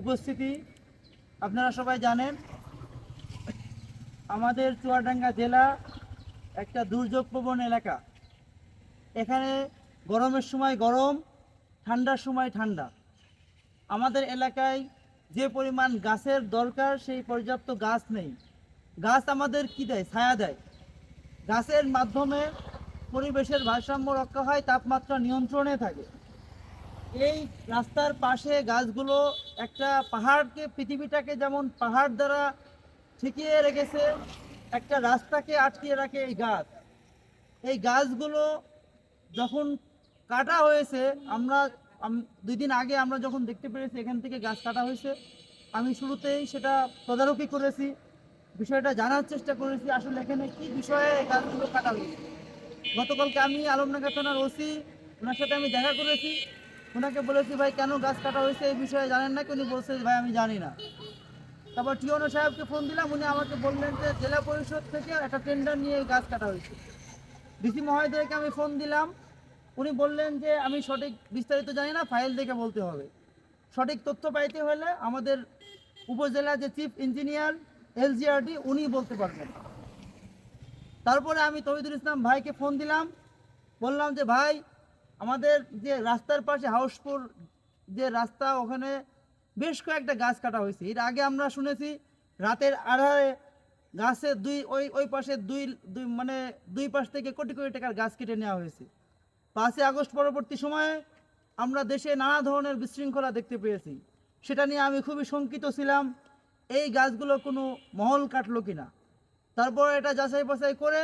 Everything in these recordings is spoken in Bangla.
উপস্থিতি আপনারা সবাই জানেন, আমাদের চুয়াডাঙ্গা জেলা একটা দুর্যোগপ্রবণ এলাকা। এখানে গরমের সময় গরম, ঠান্ডার সময় ঠান্ডা। আমাদের এলাকায় যে পরিমাণ গাছের দরকার, সেই পর্যাপ্ত গাছ নেই। গাছ আমাদের কি দেয়? ছায়া দেয়। গাছের মাধ্যমে পরিবেশের ভারসাম্য রক্ষা হয়, তাপমাত্রা নিয়ন্ত্রণে থাকে। এই রাস্তার পাশে গাছগুলো একটা পাহাড়কে, পৃথিবীটাকে যেমন পাহাড় দ্বারা ঠেকিয়ে রেখেছে, একটা রাস্তাকে আটকিয়ে রাখে এই গাছ। এই গাছগুলো যখন কাটা হয়েছে, আমরা, আম- দুই দিন আগে আমরা যখন দেখতে পেরেছি এখান থেকে গাছ কাটা হয়েছে, আমি শুরুতেই সেটা তদারকি করেছি, বিষয়টা জানার চেষ্টা করেছি, আসলে এখানে কি বিষয়ে গাছগুলো কাটা হয়েছে। গতকালকে আমি আলমনগর থানার ওসি, ওনার সাথে আমি দেখা করেছি ওনাকে বলেছি, ভাই, কেন গাছ কাটা হয়েছে এই বিষয়ে জানেন না? উনি বলছে, ভাই, আমি জানি না। তারপর টিওনো সাহেবকে ফোন দিলাম, উনি আমাকে বললেন যে, জেলা পরিষদ থেকে একটা টেন্ডার নিয়ে গাছ কাটা হয়েছে। ডিসি মহোদয়কে আমি ফোন দিলাম, উনি বললেন যে, আমি সঠিক বিস্তারিত জানি না ফাইল দেখে বলতে হবে। সঠিক তথ্য পাইতে হলে আমাদের উপজেলা যে চিফ ইঞ্জিনিয়ার এলজিআরডি উনি বলতে পারবেন। তারপরে আমি তহিদুল ইসলাম ভাইকে ফোন দিলাম, বললাম যে, ভাই আমাদের যে রাস্তার পাশে হাউসপুর যে রাস্তা, ওখানে বেশ কয়েকটা গাছ কাটা হয়েছে। এর আগে আমরা শুনেছি রাতের আড়ালে গাছের দুই, ওই ওই পাশে দুই দুই মানে দুই পাশ থেকে কোটি কোটি টাকার গাছ কেটে নেওয়া হয়েছে। পাঁচই আগস্ট পরবর্তী সময়ে আমরা দেশে নানা ধরনের বিশৃঙ্খলা দেখতে পেয়েছি। সেটা নিয়ে আমি খুবই শঙ্কিত ছিলাম, এই গাছগুলো কোনো মহল কাটলো কিনা। তারপর এটা যাচাই বাছাই করে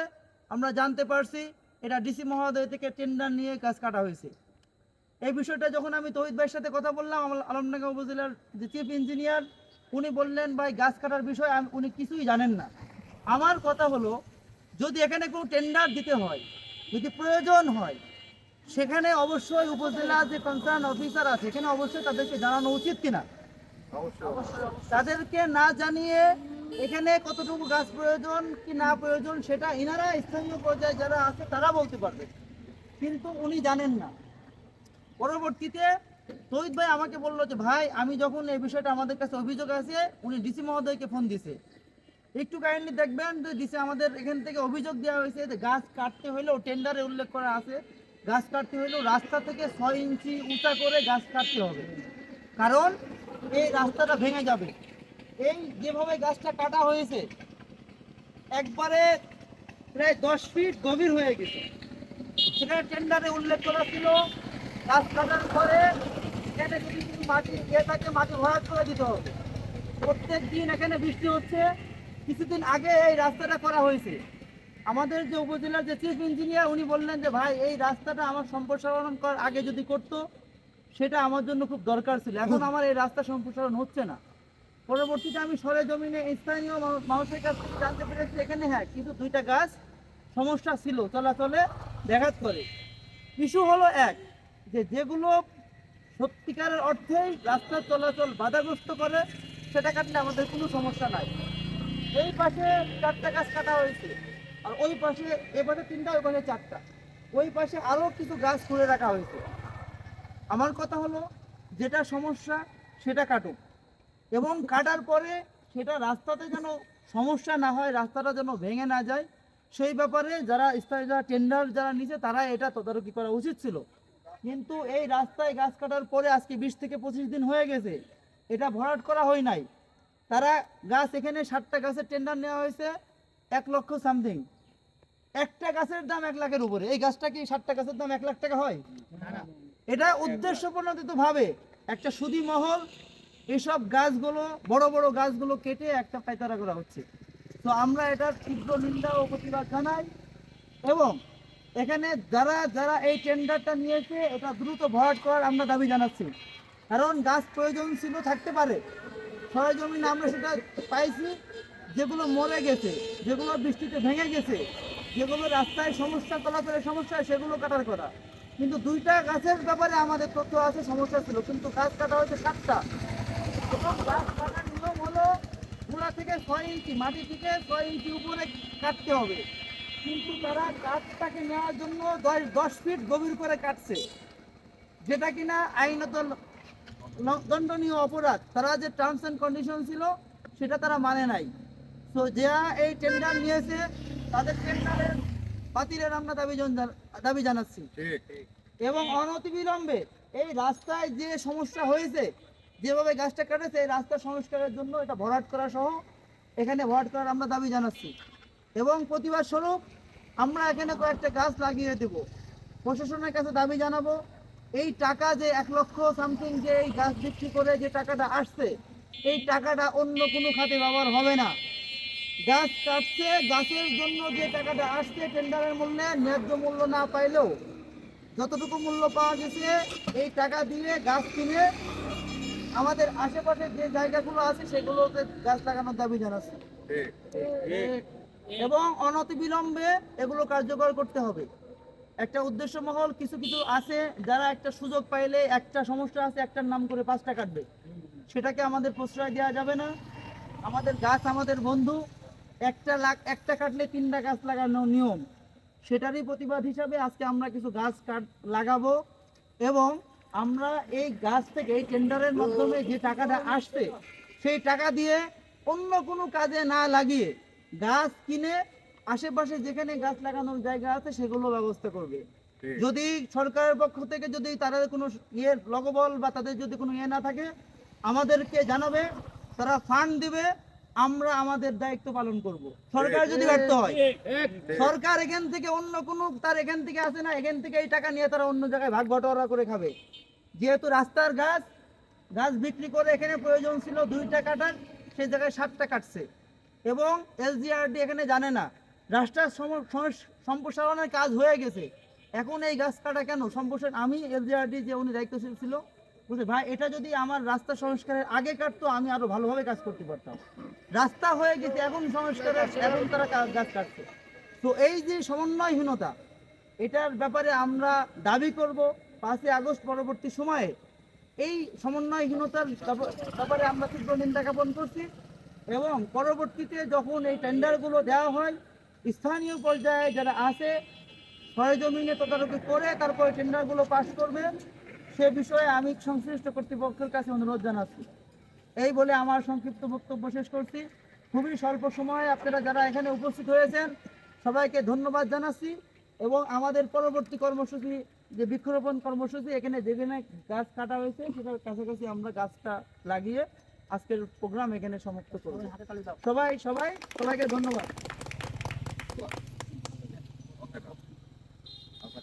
আমরা জানতে পারছি এটা ডিসি মহোদয় থেকে টেন্ডার নিয়ে গাছ কাটা হয়েছে। এই বিষয়টা যখন আমি তহিদ ভাইয়ের সাথে কথা বললাম আমার আলমডাঙ্গা উপজেলার যে চিফ ইঞ্জিনিয়ার উনি বললেন ভাই গাছ কাটার বিষয়ে উনি কিছুই জানেন না। আমার কথা হলো যদি এখানে কোনো টেন্ডার দিতে হয় যদি প্রয়োজন হয় সেখানে অবশ্যই উপজেলা যে কনসার্ন অফিসার আছে এখানে অবশ্যই তাদেরকে জানানো উচিত কিনা? তাদেরকে না জানিয়ে এখানে কতটুকু গাছ প্রয়োজন, কি না প্রয়োজন, সেটা ইনারা স্থানীয় পর্যায়ে যারা আছে, তারা বলতে পারবে। কিন্তু উনি জানেন না। পরবর্তীতে তহিদ ভাই আমাকে বলল যে, ভাই, আমি যখন এই বিষয়টা আমাদের কাছে অভিযোগ আছে উনি ডিসি মহোদয়কে ফোন দিছে। একটু কাইন্ডলি দেখবেন যে, ডিসি আমাদের এখান থেকে অভিযোগ দেওয়া হয়েছে যে, গাছ কাটতে হলেও টেন্ডারে উল্লেখ করা আছে। গাছ কাটতে হলেও রাস্তা থেকে ছয় ইঞ্চি উঁচা করে গাছ কাটতে হবে। কারণ এই রাস্তাটা ভেঙে যাবে। এই যেভাবে গাছটা কাটা হয়েছে একবারে প্রায় দশ ফিট গভীর হয়ে গেছে। সেখানে টেন্ডারে উল্লেখ করা ছিল গাছ কাটার পরে এখানে যদি কিছু মাটি ইয়ে থাকে মাটি ভরাট করে দিতে হবে। প্রত্যেক দিন এখানে বৃষ্টি হচ্ছে কিছুদিন আগে এই রাস্তাটা করা হয়েছে। আমাদের যে উপজেলার যে চিফ ইঞ্জিনিয়ার উনি বললেন যে ভাই এই রাস্তাটা আমার সম্প্রসারণ করার আগে যদি করতো সেটা আমার জন্য খুব দরকার ছিল। এখন আমার এই রাস্তা সম্প্রসারণ হচ্ছে না। পরবর্তীতে আমি সরে জমিনে স্থানীয় মানু- মানুষের কাছ থেকে জানতে পেরেছি এখানে হ্যাঁ কিন্তু দুইটা গাছ সমস্যা ছিল, চলাচলে ব্যাঘাত করে। ইস্যু হলো এক, যে যেগুলো সত্যিকারের অর্থেই রাস্তার চলাচল বাধাগ্রস্ত করে, সেটা কাটলে আমাদের কোনো সমস্যা নাই। এই পাশে চারটা গাছ কাটা হয়েছে, আর ওই পাশে, এ পাশে তিনটা, ওই পাশে চারটা। ওই পাশে আরও কিছু গাছ খুলে রাখা হয়েছে। আমার কথা হলো, যেটা সমস্যা, সেটা কাটুক। এবং কাটার পরে সেটা রাস্তাতে যেন সমস্যা না হয়, রাস্তাটা যেন ভেঙে না যায়, সেই ব্যাপারে যারা স্থায়ী যারা টেন্ডার যারা নিছে তারা এটা তদারকি করা উচিত ছিল। কিন্তু এই রাস্তায় গাছ কাটার পরে আজকে বিশ থেকে পঁচিশ দিন হয়ে গেছে, এটা ভরাট করা হয় নাই। তারা গাছ এখানে ষাটটা গাছের টেন্ডার নেওয়া হয়েছে, এক লক্ষ সামথিং একটা গাছের দাম এক লাখের উপরে। এই গাছটা কি ষাটটা গাছের দাম এক লাখ টাকা হয়? এটা উদ্দেশ্য প্রণোদিত ভাবে একটা সুদী মহল এসব গাছগুলো, বড় বড় গাছগুলো কেটে একটা পায়তারা করা হচ্ছে। তো আমরা এটার তীব্র নিন্দা ও প্রতিবাদ জানাই এবং এখানে যারা যারা এই টেন্ডারটা নিয়েছে, এটা দ্রুত ভরাট করার আমরা দাবি জানাচ্ছি। কারণ গাছ প্রয়োজন ছিল, থাকতে পারে। সরজমিনে আমরা সেটা পাইছি, যেগুলো মরে গেছে, যেগুলো বৃষ্টিতে ভেঙে গেছে, যেগুলো রাস্তায় সমস্যা চলাচলের সমস্যা, সেগুলো কাটার করা কিন্তু দুইটা গাছের ব্যাপারে আমাদের তথ্য আছে, সমস্যা ছিল। কিন্তু গাছ কাটা হয়েছে সাতটা। এবং গাছ কাটার নিয়ম হলো গোড়া থেকে ছয় ইঞ্চি মাটি থেকে ছয় ইঞ্চি উপরে কাটতে হবে কিন্তু তারা গাছটাকে নেওয়ার জন্য দশ দশ ফিট গভীর করে কাটছে যেটা কিনা আইনত দণ্ডনীয় অপরাধ তারা যে টার্মস অ্যান্ড কন্ডিশন ছিল সেটা তারা মানে নাই তো যারা এই টেন্ডার নিয়েছে তাদের টেন্ডারের বাতিলের আমরা দাবি দাবি জানাচ্ছি ঠিক। এবং অনতিবিলম্বে এই রাস্তায় যে সমস্যা হয়েছে যেভাবে গাছটা কাটেছে, এই রাস্তা সংস্কারের জন্য এটা ভরাট করা সহ এখানে ভরাট করার আমরা দাবি জানাচ্ছি। এবং প্রতিবাদ স্বরূপ আমরা এখানে কয়েকটা গাছ লাগিয়ে দেব। প্রশাসনের কাছে দাবি জানাব, এই টাকা যে এক লক্ষ সামথিং যে এই গাছ বিক্রি করে যে টাকাটা আসছে, এই টাকাটা অন্য কোনো খাতে ব্যবহার হবে না। গাছ কাটছে, গাছের জন্য যে টাকাটা আসছে টেন্ডারের মূল্যে ন্যায্য মূল্য না পাইলেও যতটুকু মূল্য পাওয়া গেছে, এই টাকা দিয়ে গাছ কিনে আমাদের আশেপাশে যে জায়গাগুলো আছে, সেগুলোতে গাছ লাগানোর দাবি জানাচ্ছি। এবং অনতিবিলম্বে এগুলো কার্যকর করতে হবে। একটা উদ্দেশ্য মহল কিছু কিছু আছে, যারা একটা সুযোগ পাইলে, একটা সমস্যা আছে, একটার নাম করে পাঁচটা কাটবে। সেটাকে আমাদের প্রশ্রয় দেওয়া যাবে না। আমাদের গাছ আমাদের বন্ধু, একটা লাখ, একটা কাটলে তিনটা গাছ লাগানো নিয়ম। সেটারই প্রতিবাদ হিসাবে আজকে আমরা কিছু গাছ কাট, লাগাবো এবং আমরা এই গাছ থেকে এই টেন্ডারের মাধ্যমে যে টাকাটা আসছে সেই টাকা দিয়ে অন্য কোনো কাজে না লাগিয়ে গাছ কিনে আশেপাশে যেখানে গাছ লাগানোর জায়গা আছে সেগুলো ব্যবস্থা করবে। যদি সরকারের পক্ষ থেকে যদি তারা কোনো ইয়ে লগবল বা তাদের যদি কোনো ইয়ে না থাকে আমাদেরকে জানাবে তারা ফান্ড দিবে আমরা আমাদের দায়িত্ব পালন করব। সরকার যদি ব্যর্থ হয় সরকার এখান থেকে অন্য কোনো তার এখান থেকে আসে না এখান থেকে এই টাকা নিয়ে তারা অন্য জায়গায় ভাগ বটোয়ারা করে খাবে। যেহেতু রাস্তার গাছ গাছ বিক্রি করে এখানে প্রয়োজন ছিল দুইটা কাটার সেই জায়গায় সাতটা কাটছে। এবং এলজিআরডি এখানে জানে না, রাস্তার সম- সম- সম্প্রসারণের কাজ হয়ে গেছে। এখন এই গাছ কাটা কেন? সম্প্রসারণ, আমি এলজিআরডি যে উনি দায়িত্বশীল ছিল বুঝলি ভাই, এটা যদি আমার রাস্তা সংস্কারের আগে কাটতো, আমি আরও ভালোভাবে কাজ করতে পারতাম। রাস্তা হয়ে গেছে, এখন সংস্কারের, এখন তারা গাছ কাটছে। তো এই যে সমন্বয়হীনতা, এটার ব্যাপারে আমরা দাবি করব। পাঁচই আগস্ট পরবর্তী সময়ে এই সমন্বয়হীনতার ব্যাপারে আমরা তীব্র নিন্দা জ্ঞাপন করছি এবং পরবর্তীতে যখন এই টেন্ডারগুলো দেওয়া হয়, স্থানীয় পর্যায়ে যারা আছে সরেজমিনে তদারকি করে তারপরে টেন্ডারগুলো পাশ করবে, সে বিষয়ে আমি সংশ্লিষ্ট কর্তৃপক্ষের কাছে অনুরোধ জানাচ্ছি। এই বলে আমার সংক্ষিপ্ত বক্তব্য শেষ করছি। খুবই স্বল্প সময়ে আপনারা যারা এখানে উপস্থিত হয়েছেন, সবাইকে ধন্যবাদ জানাচ্ছি এবং আমাদের পরবর্তী কর্মসূচি যে বৃক্ষরোপণ কর্মসূচি এখানে যেখানে গাছ কাটা হয়েছে সেটার কাছাকাছি আমরা গাছটা লাগিয়ে আজকের প্রোগ্রাম এখানে সমাপ্ত করব। সবাই সবাই সবাইকে ধন্যবাদ। আপনার